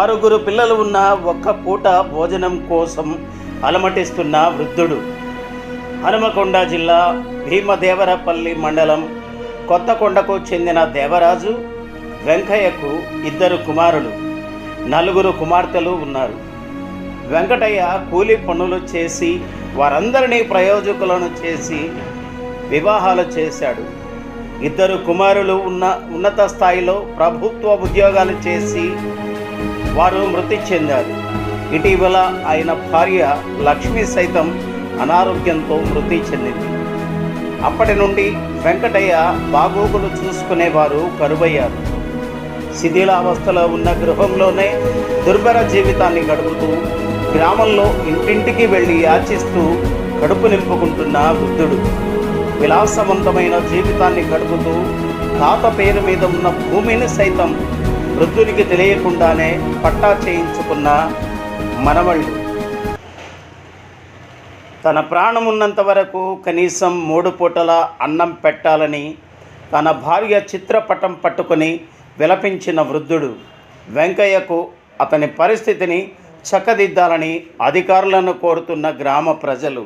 ఆరుగురు పిల్లలు ఉన్న ఒక్క పూట భోజనం కోసం అలమటిస్తున్న వృద్ధుడు. హనుమకొండ జిల్లా భీమదేవరపల్లి మండలం కొత్తకొండకు చెందిన దేవరాజు వెంకయ్యకు ఇద్దరు కుమారులు నలుగురు కుమార్తెలు ఉన్నారు. వెంకటయ్య కూలి పనులు చేసి వారందరినీ ప్రయోజకులను చేసి వివాహాలు చేశాడు. ఇద్దరు కుమారులు ఉన్న ఉన్నత స్థాయిలో ప్రభుత్వ ఉద్యోగాలు చేసి వారు మృతి చెందారు. ఇటీవల ఆయన భార్య లక్ష్మి సైతం అనారోగ్యంతో మృతి చెందింది. అప్పటి నుండి వెంకటయ్య బాగోగులు చూసుకునేవారు కరువయ్యారు. శిథిలావస్థలో ఉన్న గృహంలోనే దుర్భర జీవితాన్ని గడుపుతూ గ్రామంలో ఇంటింటికి వెళ్ళి యాచిస్తూ కడుపు నింపుకుంటున్న వృద్ధుడు. విలాసవంతమైన జీవితాన్ని గడుపుతూ తాత పేరు మీద ఉన్న భూమిని సైతం వృద్ధునికి తెలియకుండానే పట్టా చేయించుకున్న మనవళ్ళు. తన ప్రాణం ఉన్నంత వరకు కనీసం మూడు పూటల అన్నం పెట్టాలని తన భార్య చిత్రపటం పట్టుకొని విలపించిన వృద్ధుడు వెంకయ్యకు అతని పరిస్థితిని చక్కదిద్దాలని అధికారులను కోరుతున్న గ్రామ ప్రజలు.